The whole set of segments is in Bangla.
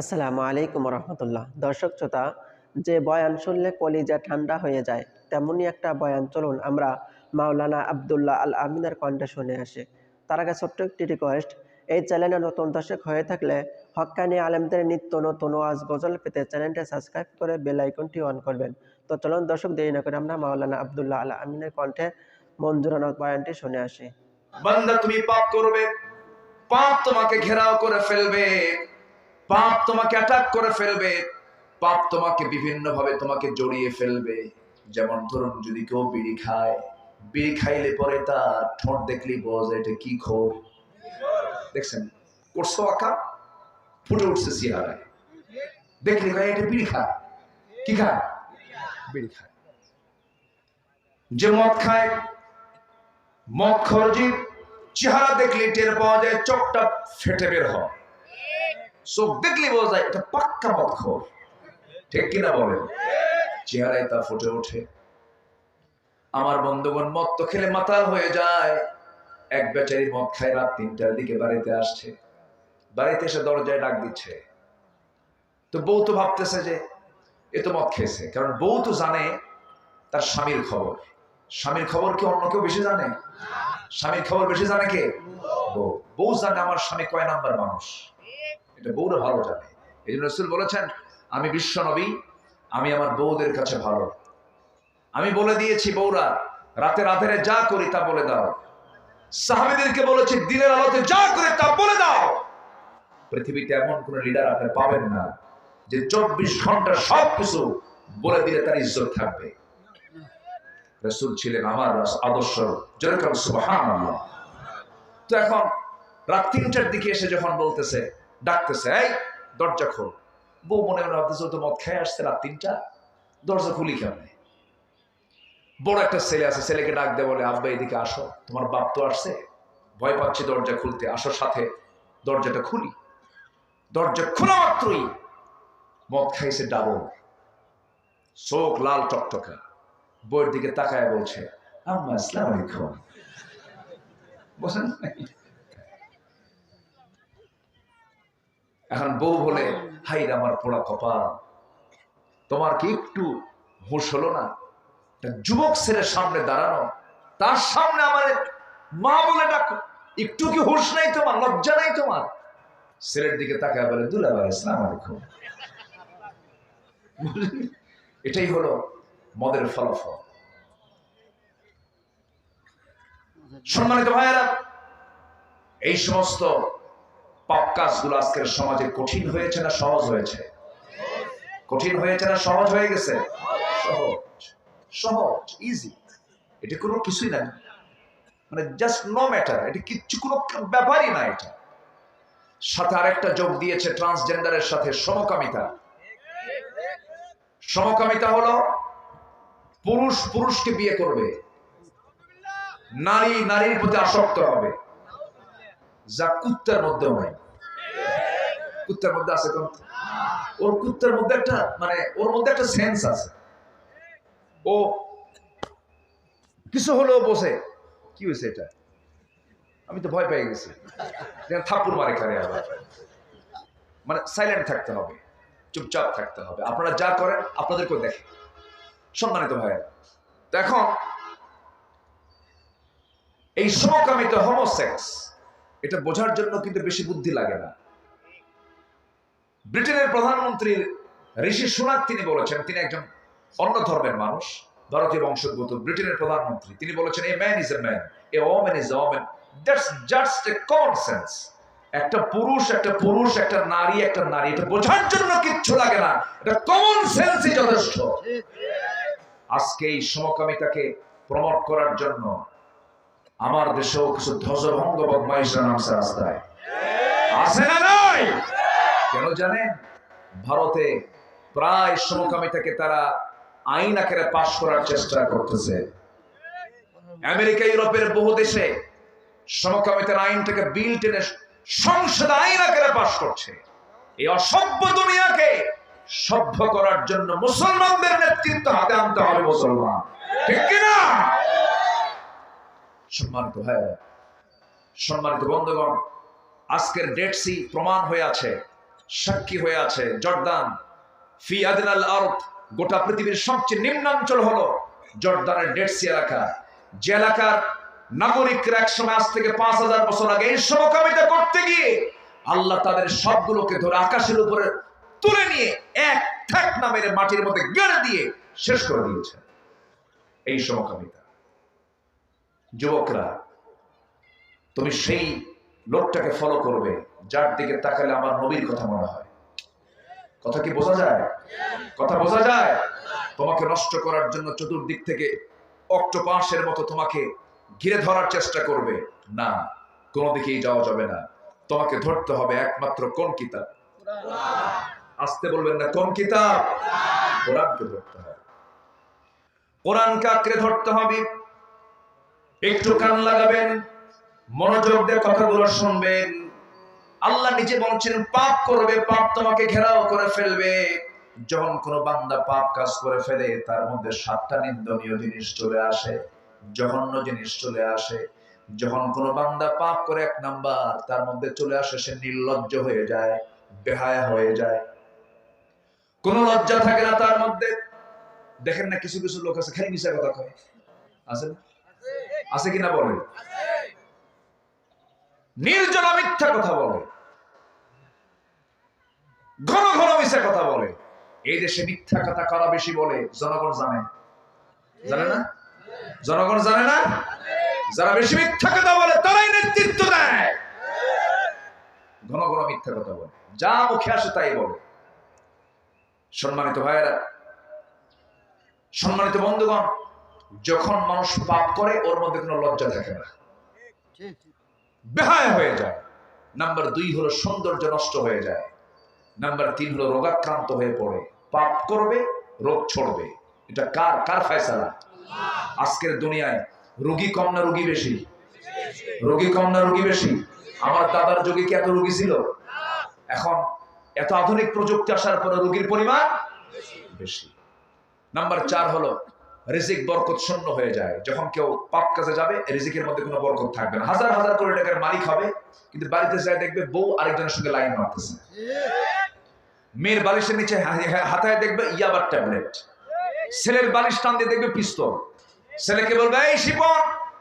আসসালামু আলাইকুম রহমতুল্লাহ দর্শক শ্রোতা, যে বয়ান শুনলে কলিজা ঠান্ডা হয়ে যায়, তেমনই একটা বয়ান চলুন আমরা মাওলানা আবদুল্লাহ আল আমিনের কণ্ঠে শুনে আসি। তার আগে ছোট্ট একটি রিকোয়েস্ট এই চ্যানেলে নতুন দর্শক হয়ে থাকলে হক্কানি আলেমদের নিত্য নতুন ওয়াজ গজল পেতে চ্যানেলটি সাবস্ক্রাইব করে বেল আইকনটি অন করবেন। তো চলুন দর্শক, দেরি না করে আমরা মাওলানা আবদুল্লাহ আল আমিনের কণ্ঠে মঞ্জুরানত বয়ানটি শুনে আসি। বান্দা তুমি পাপ করবে, পাপ তোমাকে ঘেরাও করে ফেলবে। পাপ তোমাকে অ্যাটাক করে ফেলবে। পাপ তোমাকে বিভিন্ন ভাবে তোমাকে জড়িয়ে ফেলবে। যেমন ধরুন, যদি কেউ বিড়ি খায়, বিড়ি খাইলে পরে তার ঠোঁট দেখলি বোঝা এটা কি খোর দেখছেন? করছ আঁকা? ফুটে উঠছে চেহারায়। দেখলি ভাই, এটা বিড়ি খায়। কি খায়? বিড়ি খায়। যে মদ খায়, মদ খরজি চেহারা দেখলে টের পাওয়া যায়, চোখটা ফেটে বের হয়। চোখ দেখলে বোঝা যায়, এটা পাক্কা খোর ঠিক কিনা বলেন? চেহারায় তা ফুটে ওঠে। আমার বন্ধুগণ, মদ তো খেলে মাতাল হয়ে যায়। এক বেচারি মদ খায় রাত তিনটার দিকে বাড়িতে আসছে। বাড়িতে এসে দরজায় ডাক দিচ্ছে। তো বউ তো ভাবতেছে যে, এ তো মদ খেয়েছে। কারণ বউ তো জানে তার স্বামীর খবর। স্বামীর খবর কি অন্য কেউ বেশি জানে? স্বামীর খবর বেশি জানে কে? বউ। বউ জানে আমার স্বামী কয় নাম্বার মানুষ। এটা বউরা ভালো জানে। এই জন্য রসুল বলেছেন, আমি বিশ্ব নবী, আমি আমার বউদের কাছে ভালো। আমি বলে দিয়েছি বউরা, রাতে রাতের যা করি তা বলে দাও। সাহাবিদেরকে বলেছি, দিনের আলোতে যা করে তা বলে দাও। পৃথিবীতে এমন কোন লিডার আপনি পাবেন না, যে চব্বিশ ঘণ্টা সব কিছু বলে দিলে তার ইজ্জত থাকবে। রসুল ছিলেন আমার আদর্শ, যেরকম সুবহান তো এখন রাত তিনটার দিকে এসে যখন বলতেছে ডাকতেছে, এই, দরজা খোল। বউ মনে মনে ভাবতেছে তো মদ খেয়ে আসছে রাত তিনটা, দরজা খুলি কেমনে? বড় একটা ছেলে আছে, ছেলেকে ডাক দে বলে, আব্বা, এদিকে আসো, তোমার বাপ তো আসছে, ভয় পাচ্ছি দরজা খুলতে, আসো সাথে, দরজাটা খুলি। দরজা খোলা মাত্রই, মদ খাইছে ডাবল। চোখ লাল টকটকা। বইয়ের দিকে তাকায় বলছে, আম্মা, আসসালাম আলাইকুম। বসেন এখন বউ বলে হাই আমার পোড়া কপাল। তোমার কি একটু হুঁশ হলো না? যুবক ছেলের সামনে দাঁড়ানো তার সামনে আমার মা বলে ডাকো। একটু কি হুঁশ নাই তোমার লজ্জা নাই তোমার? ছেলের দিকে তাকায় বলে দুলাভাই ইসলাম আলাইকুম। এটাই হলো মদের ফলাফল। সম্মানিত ভাইয়েরা এই সমস্ত পাপ কাজগুলো আজকের সমাজে কঠিন হয়েছে না সহজ হয়েছে? কঠিন হয়েছে না সহজ হয়ে গেছে? সহজ। সহজ ইজি এটা কোনো কিছুই না। মানে জাস্ট নো ম্যাটার এটা কিচ্ছু কোনো ব্যাপারই না এটা। সাথে আরেকটা যোগ দিয়েছে ট্রান্সজেন্ডারের সাথে সমকামিতা। সমকামিতা হলো পুরুষ পুরুষকে বিয়ে করবে। নারী নারীর প্রতি আসক্ত হবে। যা কুত্তার মধ্যেও নাই কুত্তার মধ্যে আছে কোন? ওর কুত্তার মধ্যে একটা মানে ওর মধ্যে একটা সেন্স আছে। ও কিছু হলেও বসে। কি হয়েছে এটা? আমি তো ভয় পেয়ে গেছি। থাপ্পুর মারে খারে আবার। মানে সাইলেন্ট থাকতে হবে, চুপচাপ থাকতে হবে। আপনারা যা করেন, আপনাদেরকেও দেখে। সম্মানিত ভাইয়েরা, তো এখন এই সমকামিত হোমোসেক্স এটা বোঝার জন্য কিন্তু বেশি বুদ্ধি লাগে না। ব্রিটেনের প্রধানমন্ত্রী ঋষি সুনাক তিনি বলেছেন, তিনি একজন অন্য ধর্মের মানুষ, ভারতীয় বংশোদ্ভূত ব্রিটেনের প্রধানমন্ত্রী। তিনি বলেছেন a man is a man a woman is a that's just a common sense একটা পুরুষ একটা পুরুষ, একটা নারী একটা নারী, এটা বোঝার জন্য কিচ্ছু লাগে না। এটা কমন সেন্সই যথেষ্ট। আজকে এই সমকামিতাকে প্রমোট করার জন্য আমার দেশেও কিছু ধ্বজভঙ্গ বদমাইশরা নামছে রাস্তায়। আছে না নাই? কেন জানেন? ভারতে প্রায় সমকামিতাকে তারা আইন আকারে পাশ করার চেষ্টা করতেছে। আমেরিকা, ইউরোপের বহু দেশে সমকামিতার আইনটাকে বিল টেনে সংসদ আইন আকারে পাশ করছে। এই অসভ্য দুনিয়াকে সভ্য করার জন্য মুসলমানদের নেতৃত্ব হাতে আনতে হবে মুসলমান। ঠিক কিনা? সম্মানিত ভাই সম্মানিত বন্ধুগণ, আজকের ডেট সি প্রমাণ হয়ে আছে, সাক্ষী হয়ে আছে, জর্দান। ফি আদিনাল আরব, গোটা পৃথিবীর সবচেয়ে নিম্নাঞ্চল হলো জর্দানের ডেটসি এলাকা। যে এলাকার নাগরিকরা এক সময় আজ থেকে পাঁচ হাজার বছর আগে এই সমকামিতা করতে গিয়ে আল্লাহ তাদের সবগুলোকে ধরে আকাশের উপরে তুলে নিয়ে এক ঠেক নামের মাটির মধ্যে গেড়ে দিয়ে শেষ করে দিয়েছে। এই সমকামিতা। যুবকরা, তুমি সেই লোকটাকে ফলো করবে, যার দিকে তাকালে আমার নবীর কথা মনে হয়। কথা কি বোঝা যায়? কথা বোঝা যায়? তোমাকে নষ্ট করার জন্য চতুর্দিক থেকে অক্টোপাসের মতো তোমাকে ঘিরে ধরার চেষ্টা করবে। না, কোনো দিকেই যাওয়া যাবে না। তোমাকে ধরতে হবে একমাত্র কোন কিতাব? আসতে বলবেন না, কোন কিতাব? কোরআনকে ধরতে হবে। কোরআনকে আঁকড়ে ধরতে হবে। একটু কান লাগাবেন, মনোযোগ দিয়ে কথাগুলো শুনবেন। আল্লাহ নিজে বলছেন, পাপ করবে, পাপ তোমাকে ঘেরাও করে ফেলবে। যখন কোন বান্দা পাপ কাজ করে ফেলে, তার মধ্যে সাতটা নিন্দনীয় জিনিস চলে আসে, জঘন্য জিনিস চলে আসে। যখন কোন বান্দা পাপ করে এক নাম্বার, তার মধ্যে চলে আসে, সে নির্লজ্জ হয়ে যায়, বেহায়া হয়ে যায়। কোন লজ্জা থাকে না তার মধ্যে। দেখেন না, কিছু কিছু লোক আছে, খালি মিশা কথা কয়। আছে না? আছে কিনা বলে নির্জনা মিথ্যা কথা বলে। ঘন ঘন মিথ্যা কথা বলে। এই দেশে মিথ্যা কথা কারা বেশি বলে? জনগণ জানে। জানে না? জনগণ জানে না? যারা বেশি মিথ্যা কথা বলে, তারাই নেতৃত্ব দেয়। ঘন ঘন মিথ্যা কথা বলে। যা মুখে আসে তাই বলে। সম্মানিত ভাইয়েরা, সম্মানিত বন্ধুগণ যখন মানুষ পাপ করে ওর মধ্যে কোনো লজ্জা থাকে না। বেহায় হয়ে যায়। নাম্বার দুই হলো সৌন্দর্য নষ্ট হয়ে যায়। নাম্বার তিন হলো রোগাক্রান্ত হয়ে পড়ে। পাপ করবে রোগ ছড়বে। এটা কার কার ফয়সালা? আজকের দুনিয়ায় রোগী কম না রোগী বেশি? রোগী কম না রোগী বেশি? আমার দাদার যুগে কি এত রোগী ছিল? এখন এত আধুনিক প্রযুক্তি আসার পরে রোগীর পরিমাণ বেশি। নাম্বার চার হলো রিজিক বরকত শূন্য হয়ে যায়। যখন কেউ পাপ কাজে যাবে রিজিকের মধ্যে কোনো বরকত থাকবে না। হাজার হাজার কোটি টাকার মালিক হবে, কিন্তু বাড়িতে যায় দেখবে বউ আরেকজনের সঙ্গে লাইন মারতেছে। মেয়ের বালিশের নিচে হাতায় দেখবে ইয়াবার ট্যাবলেট। ছেলের বালিশ টান দিয়ে দেখবে পিস্তল। ছেলেকে বলবে, এই শিপন,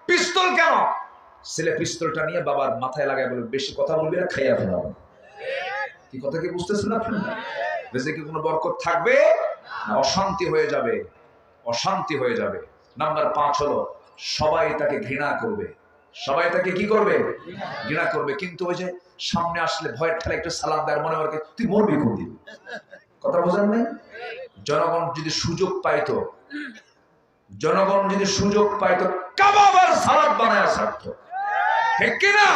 পিস্তল কেন? ছেলে পিস্তলটা নিয়ে বাবার মাথায় লাগায় বলবে বেশি কথা বলবি না, খাইয়া ফেলাবো কি কথা কি বুঝতেছেন আপনি? রিজিকে কোনো বরকত থাকবে অশান্তি হয়ে যাবে। অশান্তি হয়ে যাবে। নাম্বার পাঁচ হলো সবাই তাকে ঘৃণা করবে। সবাই তাকে কি করবে? ঘৃণা করবে। কিন্তু ওই যে সামনে আসলে ভয়ের ঠেলে একটু সালাম দেয় মনে করে, তুই মরবি কোন দিন? কথা বোঝেন নাই? জনগণ যদি সুযোগ পাইতো জনগণ যদি সুযোগ পাইতো কাবাবার সালাদ বানায় সারত ঠিক কিনা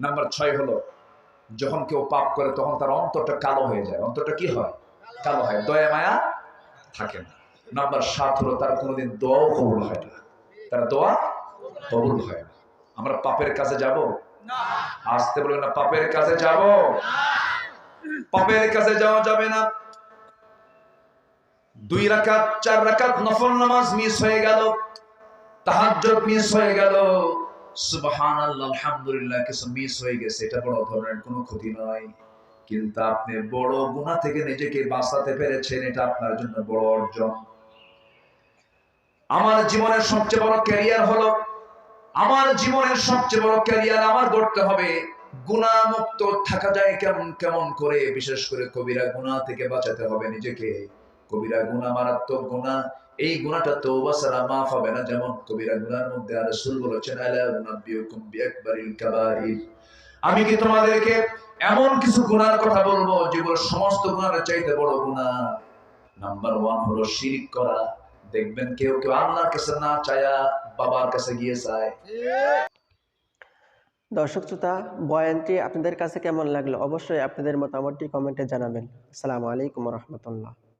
নাম্বার ছয় হলো যখন কেউ পাপ করে তখন তার অন্তরটা কালো হয়ে যায়। অন্তরটা কি হয়? কালো হয়। দয়া মায়া থাকে না। নাম্বার সাত হলো তার কোনোদিন দোয়াও কবুল হয় না। তার দোয়া কবুল হয় না। আমরা পাপের কাছে যাব? আসতে বলবেন না, পাপের কাছে যাব? পাপের কাছে যাওয়া যাবে না। দুই রাকাত, চার রাকাত নফল নামাজ মিস হয়ে গেল। তাহাজ্জুদ মিস হয়ে গেল। সুবহানাল্লাহ, আলহামদুলিল্লাহ, কিছু মিস হয়ে গেছে। এটা বড় ধরনের কোনো ক্ষতি নয়। কিন্তু আপনি বড় গুনাহ থেকে নিজেকে বাঁচাতে পেরেছেন, এটা আপনার জন্য বড় অর্জন। আমার জীবনের সবচেয়ে বড় ক্যারিয়ার হলো, আমার জীবনের সবচেয়ে বড় ক্যারিয়ার আমার গড়তে হবে গুণা মুক্ত থাকা যায় কেমন কেমন করে? বিশেষ করে কবিরা গুণা থেকে বাঁচাতে হবে নিজেকে। কবিরা গুণা মারাত্মক গুণা এই গুণাটা তো ছাড়া মাফ হবে না। যেমন কবিরা গুনার মধ্যে আর রাসূল বলেছেন আমি কি তোমাদেরকে এমন কিছু গুণার কথা বলব, যেগুলো সমস্ত গুণার চাইতে বড় গুণা নাম্বার ওয়ান হলো শিরিক করা। দেখবেন কেউ কেউ আল্লাহর কাছে না চায়া বাবার কাছে গিয়ে চায়। দর্শক শ্রোতা, বয়ানটি আপনাদের কাছে কেমন লাগল? অবশ্যই আপনাদের মতামতটি কমেন্টে জানাবেন। আসসালামু আলাইকুম রহমতুল্লাহ।